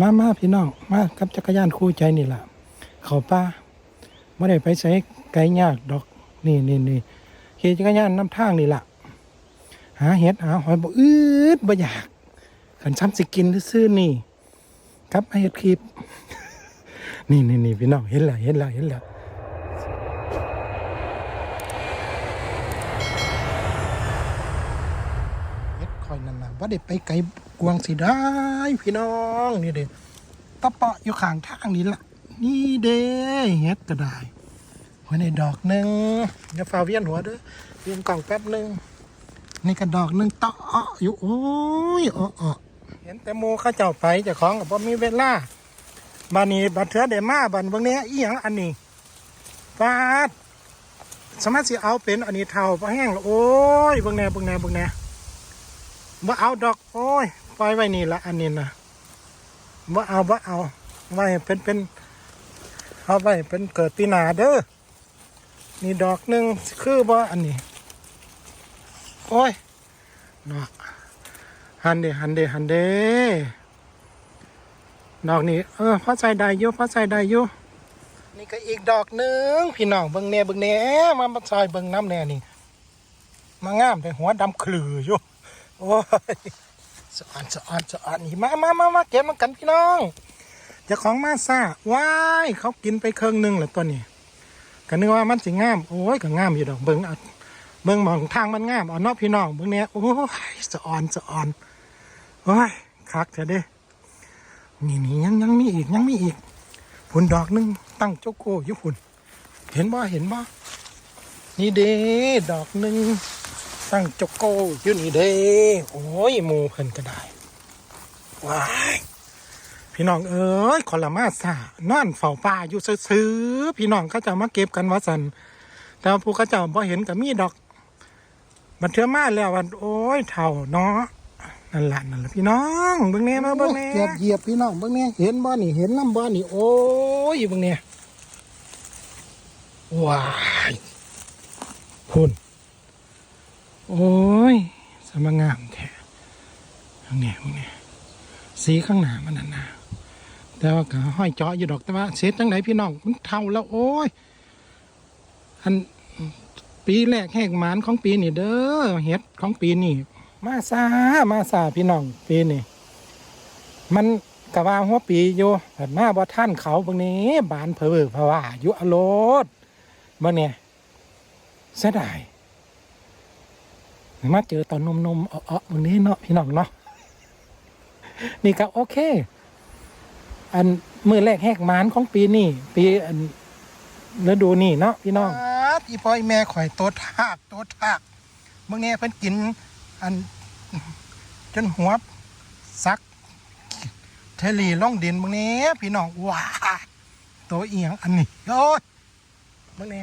มามาพี่น้อง มากับจักรยานคู่ใจนี่ล่ะ เขาป้าไม่ได้ไปใช้ไกลยากดอก นี่นี่นี่ขี่จักรยานน้ำทางนี่ล่ะ หาเห็ดหาหอยบ่อืดบ่อยากขันซ้ำสิกินซื่อนี่ครับมาเห็ดคลิปนี่นี่นี่พี่น้องเห็นแล้วเห็นแล้วเห็นแล้วเห็ดคอยนั่นนะว่าได้ไปไกล กวางสิได้พี่น้องนี่เด้ตะเปาะอยู่ข้างทางนี่ล่ะนี่เด้เห็ดก็ได้ไว้ในดอกหนึ่งอย่าฝ่าเวียนหัวเด้อเวียนกล่องแป๊บหนึ่งนี่กระดอกหนึ่งต่ออยู่โอ้ยอ้อๆเห็นแต่โมเข้าเจ้าไปเจ้าของกับพ่มีเวลาบานนี้บัดเถือเดมาบันเบางเนี้ยอีหยังอันนี้ฟาดสามารถสิเอาเป็นอันนี้เท่าพอแห้งแล้วโอ้ยเบางแน่เบางแน่เบางแน่บ่เอาดอกโอ้ย ปล่อยไว้นี่ละอันนี้นะบ่าเอาบ่าเอาไว้เป็นเป็นเอาไว้เป็นเกิดปีนาเด้อนี่ดอกหนึ่งคือบ่าอันนี้ โอ้ยเนาะหันเดหันเดหันเดดอกนี้เออพอใจได้อยู่พอใจได้อยู่นี่ก็อีกดอกหนึ่งพี่น้องเบิ่งแหน่เบิ่งแหน่มามาซอยเบิ่งน้ำแหน่นี่มางามแต่หัวดำคลืออยู่โอ้ย สะออนสะออนสะออนนี่มามามามาเก็บมากันพี่น้องจ้าของมาซาว้ายเขากินไปเครื่องหนึงแล้วตัวนี้ก็นึกว่ามันสิงาม โอ้ยก็งามอยู่ดอกเบิ่งเอาเบิ่งมองทางมันงามเอาเนอกพี่น้องเบิ่งเนี้ยโอ้ยสะอ่อนสะอ่อนโอ้ยคักเถอะเด้นี่นี่ยังยังมีอีกยังมีอีกผุนดอกหนึงตั้งโจโกอยู่ผุนเห็นบ่เห็นบ่นี่เด้ดอกหนึ่ง ตั้งโจโกอยู่นี่เด้โอ้ยหมูเพิ่นก็ได้ว้ายพี่น้องเอ้ยขอละมาสานอนเฝ้าป่าอยู่ซื้อๆพี่น้องเขาจะมาเก็บกันว่าสันแต่ว่าผู้เขาเจ้าพอเห็นกับมีดอกมันเทื่อมาแล้ววันโอ้ยเท่าเนาะนั่นแหละนั่นแหละพี่น้องเบิ่งแน่มาเบิ่งแน่เกียบเหยียบพี่น้องเบิ่งแน่เห็นบ่นี่เห็นน้ำบ่นี่โอ้ยเบิ่งแน่ว้ายพุ่น โอ้ยสมงามแท้เบิ่งน่เบิ่งแน่สีข้างหน้ามันนั่นนะแต่ว่าก็ห้อยเจาะอยู่ดอกแต่ว่าเสียจังไหนพี่น้องมันเท่าแล้วโอ้ยอันปีแรกแหกหมานของปีนี่เด้อเห็ดของปีนี่มาซามาซาพี่น้องปีนี่มันกะว่าหัวปีอยู่แต่มาบ่ท่านเขาบางนี้ บานเผอเพราะว่าอยู่อโลดบ่เนี่ยเสียดาย มาเจอตอนนมนมเอ้อๆบางนี้เนาะพี่น้องเนาะนี่ก็โอเค อันมือแรกแหกหมานของปีนี่ปีอันฤดูนี่เนาะพี่น้องอีพ่ออีแม่ข่อยโตทากโตทากเมื่อนี้เพิ่นกิน อัน จนหัวซักเทลีล่องดินเมื่อนี้พี่น้องว้าโตเอียงอันนี้โอ้ยเมื่อนี้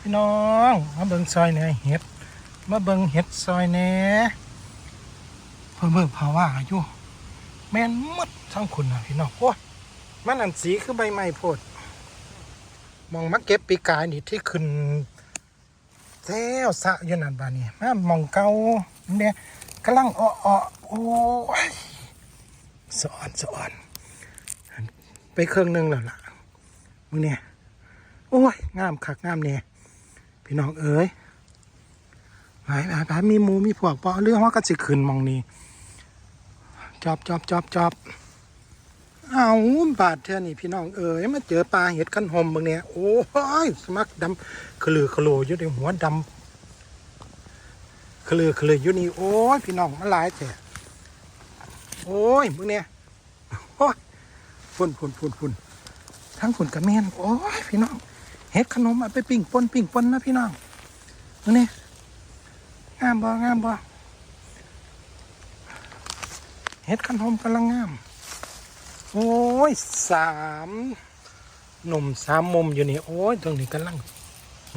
พี่น้องมาเบิ่งซอยแหน่ยเห็ด มาเบิ่งเห็ดซอยแหน่เพิ่นเบิ่งภาวะอยู่ แม่นมดทั้งคุณนะพี่น้องโอ้ยมันอันสีคือใบไม้โพด มองมาเก็บปีกายนี่ที่ขึ้นแซวสะอยู่นั่นบานี่มามองเกาเนี่ยกำลังอ้อโอ้ยสอนสอนไปเครื่องหนึงแล้วล่ะมึงเนี่ยโอ้ยงามคักงามเนี่ยพี่น้องเอ๋ย ไปไปไปมีหมูมีพวกปอเรื่องว่าก็สิขึ้นมองนี่จอบจอบจอบจอบเอาบาดเท่านี่พี่น้องเอ๋ยมาเจอปลาเห็ดขันหอมบางเนี่ยโอ้ยสมักดำขลือขโลอยู่ในหัวดำขลือขลืออยู่นี่โอ้ยพี่น้องมาหลายแท้โอ้ยบางเนี่ยโอ้ยฝุ่นฝุ่นฝุ่นฝุ่นทั้งฝุ่นกับแมนโอ้ยพี่น้องเห็ดขนมเอาไปปิ้งปนปิ้งปนนะพี่น้องบางเนี่ย งามบ่งามบ่เห็ดขนมกำลังงาม โอ้ยสามหนุ่มสามมุมอยู่นี่ โอ้ยตรงนี้กำลัง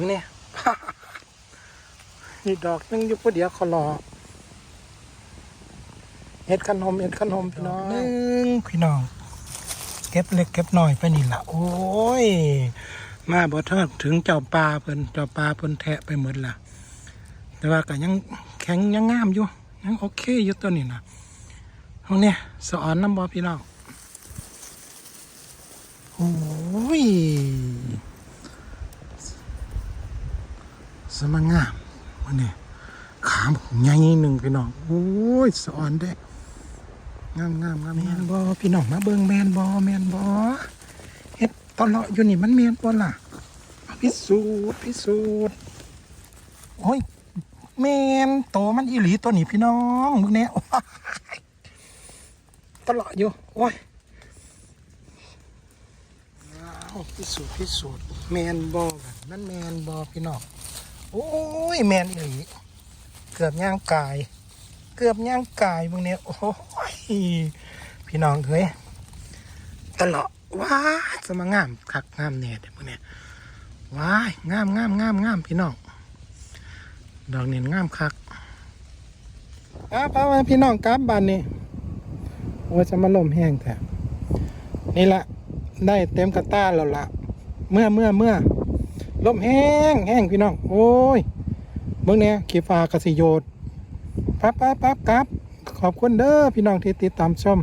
เนี่ยนี่ดอกนึงอยู่พอเดียวขารอเห็ดขนมเห็ดขนมพี่น้องหนึ่งพี่น้อง เก็บเล็กเก็บหน่อยไปนี่ละโอ้ย มาบ่เทิดถึงเจ้าปลาเพิ่นเจ้าปลาเพิ่นแทะไปหมดละ แต่ว่าก็ยังแข็งยังงามอยู่ยังโอเคอยู่ตัวนี้นะตรงเนี้ยสอนน้ำบอพี่น้องโอ้ยสมังงามวันนี้ขามใหญ่หนึ่งพี่น้องโอ้ยสอนได้งามงามงามแมนบอพี่น้องมาเบิ่งแมนบอแมนบอเฮ็ดตอนเลาะอยู่นี่มันแมนบอล่ะพิสูจน์พิสูจน์โอ้ย แมนโตมันอีหลีตัวนี้พี่น้องมึงเนี่ยตลอดอยู่ โอ้ยพิสูจน์พิสูจน์แมนบอมันแมนบอพี่น้องโอ้ยแมนอีหลีเกือบย่างกาย เกือบย่างกายพวกเนี้ยโอ้ยพี่น้องเอ้ยตลอดว้ายสมางามคักงามแน่เด็กพวกเนี้ยว้ายงามงามงามงามพี่น้อง ดอกเนียนงามคักอ้าป้ามาพี่น้องกลับบ้านนี่โอ้ยจะมาลมแห้งแต่นี่ละได้เต็มกระต้าแล้วละเมื่อเมื่อเมื่อลมแห้งแห้งพี่น้อง โอ้ยเบิ่งเนี่ยขีฟ้ากสิโยดปั๊บปั๊บปั๊บครับ ขอบคุณเด้อพี่น้องที่ติดตามชม